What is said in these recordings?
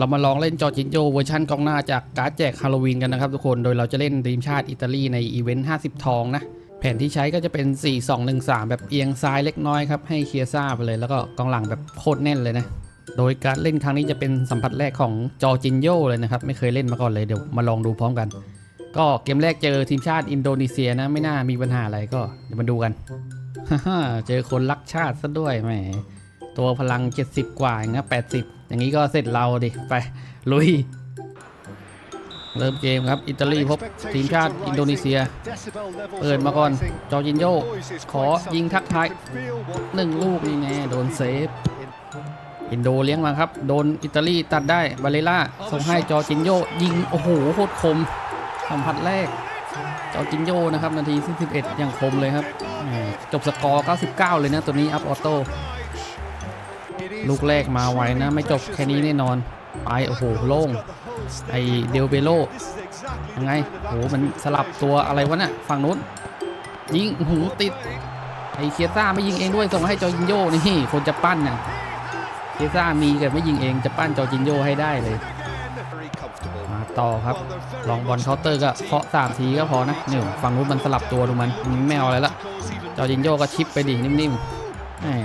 เรามาลองเล่นจอจินโยเวอร์ชันกองหน้าจากการ์ดแจกฮาโลวีนกันนะครับทุกคน โดยเราจะเล่นทีมชาติอิตาลีในอีเวนต์ 50 ทองนะ แผนที่ใช้ก็จะเป็น 4-2-1-3 แบบเอียงซ้ายเล็กน้อยครับ ให้เคียซ่าไปเลย แล้วก็กองหลังแบบโคตรแน่นเลยนะ โดยการเล่นครั้งนี้จะเป็นสัมผัสแรกของจอจินโยเลยนะครับ ไม่เคยเล่นมาก่อนเลย เดี๋ยวมาลองดูพร้อมกัน ก็เกมแรกเจอทีมชาติอินโดนีเซียนะ ไม่น่ามีปัญหาอะไรก็เดี๋ยวมาดูกันฮ่าเจอคนรักชาติซะด้วยแหม ตัวพลัง 70 กว่าอย่างเงี้ย80 อย่างนี้ก็เสร็จเราดิ ไป ลุย เริ่มเกมครับ อิตาลีพบทีมชาติอินโดนีเซีย เปิดมาก่อน จอจินโย ขอยิงทักทายหนึ่งลูกนี่แน่โดนเซฟ อินโดเลี้ยงมาครับ โดนอิตาลีตัดได้บาเลล่าส่งให้จอจินโย ยิง โอ้โหโคตรคมสัมผัสแรกจอจินโยนะครับ นาทีที่11อย่างคมเลยครับ จบสกอร์ 99 เลยนะ ตัวนี้อัพออโต้ ลูกแรกมาไวนะ ไม่จบแค่นี้แน่นอน ไป โอ้โห โล่ง ไอเดลเบโลยังไงโหมันสลับตัวอะไรวะน่ะฝั่งนู้น ยิงหูติด ไอเคียซ่าไม่ยิงเองด้วย ส่งให้จอร์จินโยนี่ คนจะปั้นน่ะเคียซ่ามีแต่ไม่ยิงเองจะปั้นจอร์จินโยให้ได้เลย มาต่อครับ ลองบอลเคาน์เตอร์ก็เคาะสามทีก็พอนะเนี่ยฝั่งนู้นมันสลับตัวดูมันมันไม่เอาอะไรละจอร์จินโยก็ชิปไปดินิ่มๆ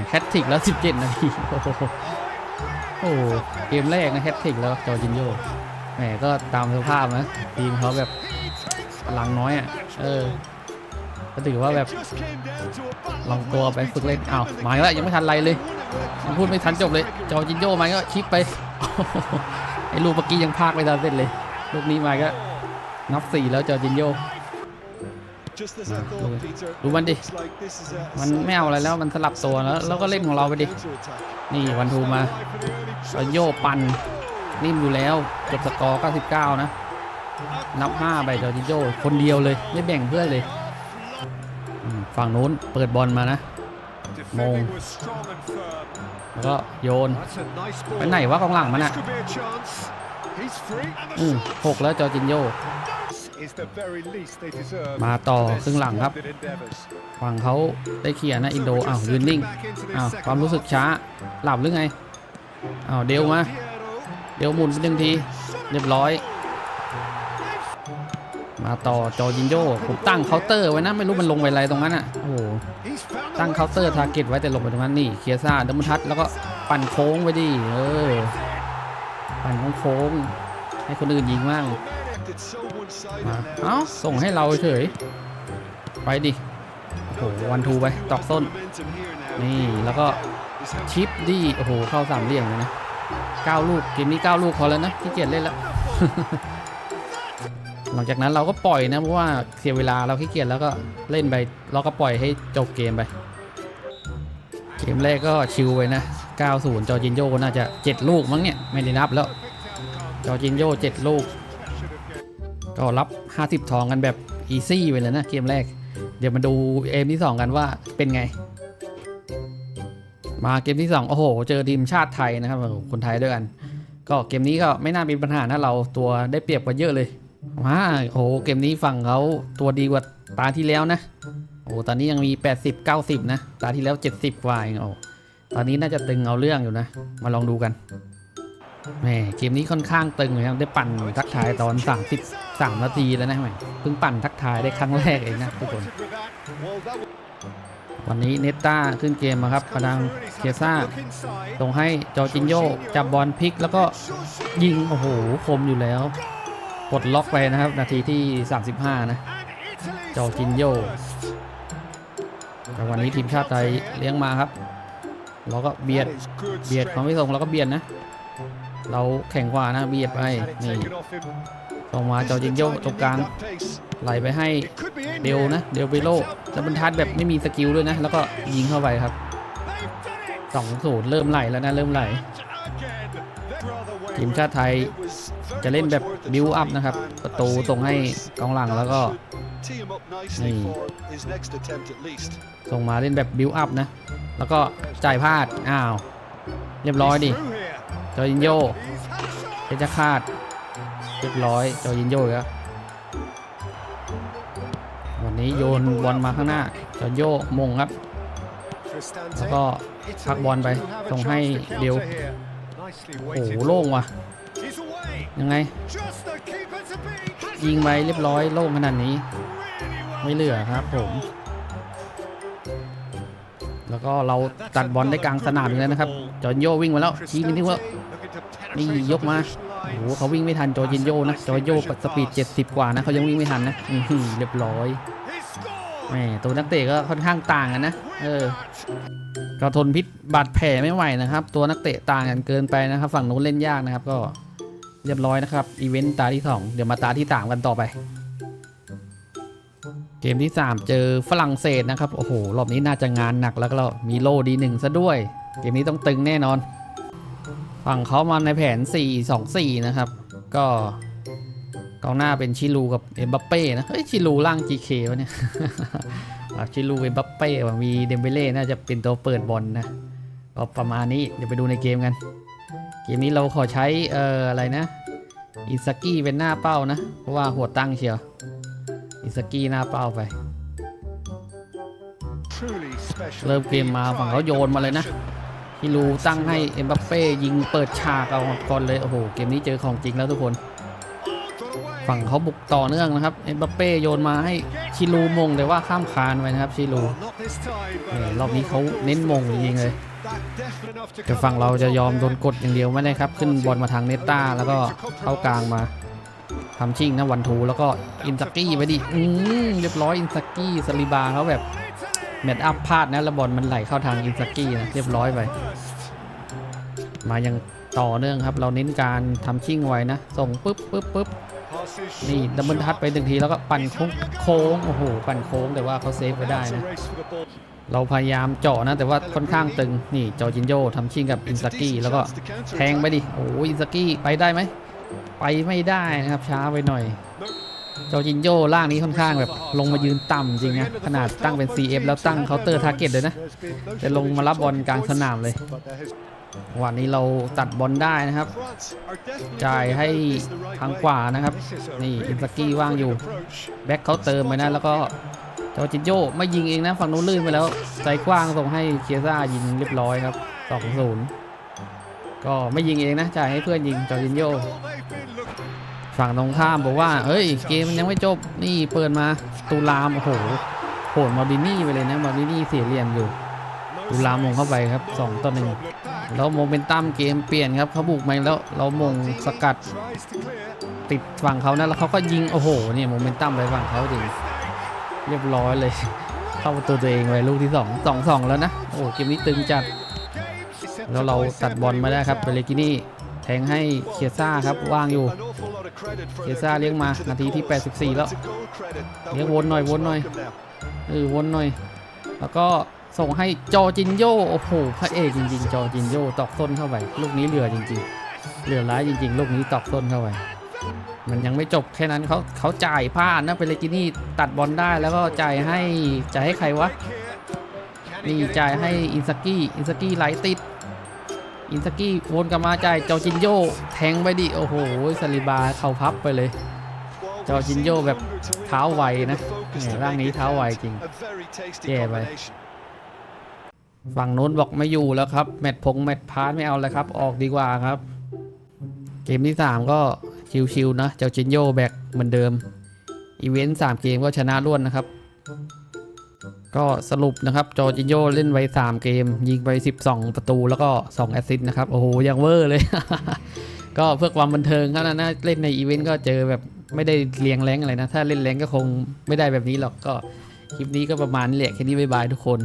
แฮตทริกแล้ว 17 นาทีโอ้โหโอ้โหเกมแรกนะแฮตทริกแล้วจอร์จินโยแหมก็ตามสภาพนะทีมเขาแบบพลังน้อยอะเออก็ถือว่าแบบลองตัวไปฝึกเล่นอ้าวมาแล้วยังไม่ทันไรเลยพูดไม่ทันจบเลย จอร์จินโยมาก็ชิปไปไอ้ลูกเมื่อกี้ยังพากไม่ทันเสร็จเลย ลูกนี้มาก็นับสี่แล้วจอร์จินโย ดูมันดิ มันไม่เอาอะไรแล้วมันสลับตัวแล้วแล้วก็เล่นของเราไปดิ นี่วันทูมาจอร์จินโยปั่นนิ่มอยู่แล้วจบสกอร์ 99 นะ นับ 5 ไปจอร์จินโยคนเดียวเลย ไม่แบ่งเพื่อนเลยอืมฝั่งนู้นเปิดบอลมานะมงแล้วก็โยนไปไหนวะกองหลังมันอะอืมหกแล้วจอร์จินโย มาต่อครึ่งหลังครับฝั่งเขาได้เคลียร์นะอินโดอ้าวยืนนิ่งอ้าวความรู้สึกช้าหลับหรือไงอ้าวเดวมาเดวหมุนไปหนึ่งทีเรียบร้อย มาต่อจอร์จินโยผมตั้งเคาน์เตอร์ไว้นะไม่รู้มันลงไปอะไรตรงนั้นอะโอ้โหตั้งเคาน์เตอร์ทาร์เก็ตไว้แต่ลงไปตรงนั้นนี่เคียซ่าดัมเบิลทัชแล้วก็ปั่นโค้งไปดิเออปั่นโค้งๆให้คนอื่นยิงบ้างมา เอ้าส่งให้เราเฉย ไปดิ โอ้โหวันทูไปตอกส้น นี่แล้วก็ชิปดิโอ้โห เข้าสามเหลี่ยมเลยนะเก้าลูกเกมนี้เก้าลูกพอแล้วนะขี้เกียจเล่นแล้วหลังจากนั้นเราก็ปล่อยนะเพราะว่าเสียเวลาเราขี้เกียจแล้วก็เล่นไปเราก็ปล่อยให้จบเกมไป เกมแรกก็ชิวไปนะ 90 จอร์จินโยน่าจะ 7 ลูกมั้งเนี่ย ไม่ได้นับแล้ว จอจินโย7ลูก ก็รับ 50 ทองกันแบบอีซี่ไปเลยนะเกมแรก เดี๋ยวมาดูเกมที่ 2 กันว่าเป็นไง มาเกมที่ 2 โอ้โห เจอทีมชาติไทยนะครับโอ้โหคนไทยด้วยกัน ก็เกมนี้ก็ไม่น่ามีปัญหานะเราตัวได้เปรียบกว่าเยอะเลยว้าโอ้โหเกมนี้ฝั่งเขาตัวดีกว่าตาที่แล้วนะโอ้ตอนนี้ยังมี 80 90 นะ ตาที่แล้ว 70กว่าเองโอ้ตอนนี้น่าจะตึงเอาเรื่องอยู่นะ มาลองดูกัน แหมเกมนี้ค่อนข้างตึงเลยครับได้ปั่นทักทายตอน33นาทีแล้วนะแหมเพิ่งปั่นทักทายได้ครั้งแรกเองนะทุกคน วันนี้เนต้าขึ้นเกมมาครับพลังเคซ่าส่งให้จอจินโยจับบอลพลิกแล้วก็ยิง โอ้โห คมอยู่แล้วปลดล็อกไปนะครับ นาทีที่ 35 นะ จอจินโยแต่วันนี้ทีมชาติไทยเลี้ยงมาครับ เราก็เบียดเบียดเขาไม่ส่งเราก็เบียดนะ เราแข่งกว่านะเบียดไปนี่ส่งมาเจอร์จินโยตรงกลางไหลไปให้เดลนะ เดลเบโลแล้วบรรทัดแบบไม่มีสกิลด้วยนะ แล้วก็ยิงเข้าไปครับ2องศูนย์เริ่มไหลแล้วนะ เริ่มไหลทีมชาติไทยจะเล่นแบบบิวอัพนะครับ ประตูส่งให้กองหลังแล้วก็นี่ส่งมาเล่นแบบบิวอัพนะ แล้วก็จ่ายพลาด อ้าว เรียบร้อยดิ จอร์จินโยเพชรคาดเรียบร้อยจอร์จินโยครับวันนี้โยนบอลมาข้างหน้าจอโยมงครับ แล้วก็พักบอลไปส่งให้เดียวโอ้โหโล่งว่ะ ยังไง ยิงไปเรียบร้อยโล่งขนาดนี้ ไม่เหลือครับผม แล้วก็เราตัดบอลได้กลางสนามอยู่แล้วนะครับ จอร์นโยวิ่งมาแล้วชี้มินิว่านี่ยกมาโอ้โหเขาวิ่งไม่ทันจอร์จินโยนะจอร์จินโยสปีด 70 กว่านะเขายังวิ่งไม่ทันนะอือเรียบร้อยแหมตัวนักเตะก็ค่อนข้างต่างกันนะเออก็ทนพิษบาดแผลไม่ไหวนะครับ ตัวนักเตะต่างกันเกินไปนะครับ ฝั่งนู้นเล่นยากนะครับ ก็เรียบร้อยนะครับอีเวนต์ตาที่ 2 เดี๋ยวมาตาที่3กันต่อไป เกมที่ 3 เจอฝรั่งเศสนะครับ โอ้โห รอบนี้น่าจะงานหนักแล้วก็มีโลดีหนึ่งซะด้วย เกมนี้ต้องตึงแน่นอน ฝั่งเขามาในแผน 4-2-4 นะครับ ก็กองหน้าเป็นชิลูกับเอ็มบัปเป้นะ เฮ้ย ชิลูล่าง GK วะเนี่ยชิลูเอ็มบัปเป้ว่ะมีเดมเบเล่น่าจะเป็นตัวเปิดบอลนะ ก็ประมาณนี้ เดี๋ยวไปดูในเกมกัน เกมนี้เราขอใช้เอ่ออะไรนะอิซากิเป็นหน้าเป้านะ เพราะว่าหัวตั้งเชียว อิซากิหน้าเป้าไป truly special เริ่มเกมมาฝั่งเขาโยนมาเลยนะชิลูตั้งให้เอ็มบัปเป้ยิงเปิดฉากเอาก่อนเลย โอ้โห เกมนี้เจอของจริงแล้วทุกคน Got away. ฝั่งเขาบุกต่อเนื่องนะครับ เอ็มบัปเป้โยนมาให้ชิลูมงแต่ว่าข้ามคานไปนะครับชิลู Well, not this time, เอ but อ a รอบนี้ lot เขา of เน้นมงจริงๆเลย That definite enough to แต่ come ฝั่งเราจะยอม out โดนกดอย่างเดียวไม่ได้ครับ ขึ้นบอลมาทางเนต้าแล้วก็เข้ากลางมา ทำชิ่งนะวันทูแล้วก็อินซากี้ไปดิอืมเรียบร้อยอินซากี้สลิบาเขาแบบแมตช์อัพพลาดนะแล้วบอลมันไหลเข้าทางอินซากี้นะเรียบร้อยไป มายังต่อเนื่องครับ เราเน้นการทำชิ่งไว้นะ ส่งปุ๊บปุ๊บปุ๊บนี่ดับเบิลทัชไปหนึ่งทีแล้วก็ปั่นโค้งโค้งโอ้โหปั่นโค้งแต่ว่าเขาเซฟไว้ได้นะเราพยายามเจาะนะ แต่ว่าค่อนข้างตึงนี่จอจินโยทำชิ่งกับอิน It's ซา a กี้แล้วก็แทงไปดิโอ้ยอินซากี้ไปได้ไหม ไปไม่ได้นะครับช้าไปหน่อย เจอร์จินโยล่างนี้ค่อนข้างแบบลงมายืนต่ำจริงนะขนาดตั้งเป็น CF แล้วตั้งเคาน์เตอร์ทาร์เก็ตเลยนะจะลงมารับบอลกลางสนามเลยวันนี้เราตัดบอลได้นะครับ จ่ายให้ทางขวานะครับ นี่อินซากี้ว่างอยู่ แบ็คเขาเติมไปนะ แล้วก็เจอร์จินโยไม่ยิงเองนะ ฝั่งนู้นลื่นไปแล้ว ใจกว้างส่งให้เคียซ่ายิงเรียบร้อยครับ 2-0 ก็ไม่ยิงเองนะจ่ายให้เพื่อนยิงจอร์จินโยฝั่งตรงข้ามบอกว่า เฮ้ย เกมมันยังไม่จบ นี่เปิดมาตูลาม โอ้โหโหนมาดินี่ไปเลยนะมาดินี่เสียเหลี่ยมอยู่ตูลามมงเข้าไปครับ2ต่อ1แล้วโมเมนตัมเกมเปลี่ยนครับเขาบุกมาแล้วเรามงสกัด ติดฝั่งเขานะแล้วเขาก็ยิง โอ้โหเนี่ยโมเมนตัมไปฝั่งเขาจริเรียบร้อยเลย เข้าประตูตัวเองไปลูกที่2 2 2 แล้วนะ โอ้เกมนี้ตึงจัด แล้วเราตัดบอลมาได้ครับเบเลกินี่แทงให้เคียซ่าครับว่างอยู่เคียซ่าเลี้ยงมานาทีที่ 84 แล้วเลี้ยงวนหน่อยวนหน่อยเออวนหน่อย แล้วก็ส่งให้จอจินโยโอ้โหพระเอกจริงๆ จอจินโยตอกส้นเข้าไปลูกนี้เหลือจริงๆเหลือร้ายจริงๆ ลูกนี้ตอกส้นเข้าไปมันยังไม่จบแค่นั้นเขาเขาจ่ายพลาดนะเปเลกินี่ตัดบอลได้แล้วก็จ่ายให้จ่ายให้ใครวะนี่จ่ายให้อินซกี้อินซกี้ไหลติด อินซากี้วนกลับมาจ่ายจอจินโยแทงไปดิ โอ้โหสลิบาเข่าพับไปเลย Well, จอ we've จินโยแบบเท้าไวนะร่างนี้เท้าไวจริง A very tasty Yeah, mate. combination. ฝั่งโน้นบอกไม่อยู่แล้วครับ แมตพงแมตพาร์ทไม่เอาแล้วครับ ออกดีกว่าครับ เกมที่ 3 ก็ชิวๆนะ เจ้าจินโยแบกเหมือนเดิม อีเวนต์3เกมก็ชนะรวดนะครับ ก็สรุปนะครับจอจินโยเล่นไว้ 3 เกม ยิงไป 12 ประตูแล้วก็ 2 แอสซิสต์นะครับ โอ้โห ยังเวอร์เลย ก็เพื่อความบันเทิงเท่านั้นนะเล่นในอีเวนต์ก็เจอแบบไม่ได้เลียงแรงอะไรนะ ถ้าเล่นแรงก็คงไม่ได้แบบนี้หรอกก็คลิปนี้ก็ประมาณนี้แหละแค่นี้บายบายทุกคน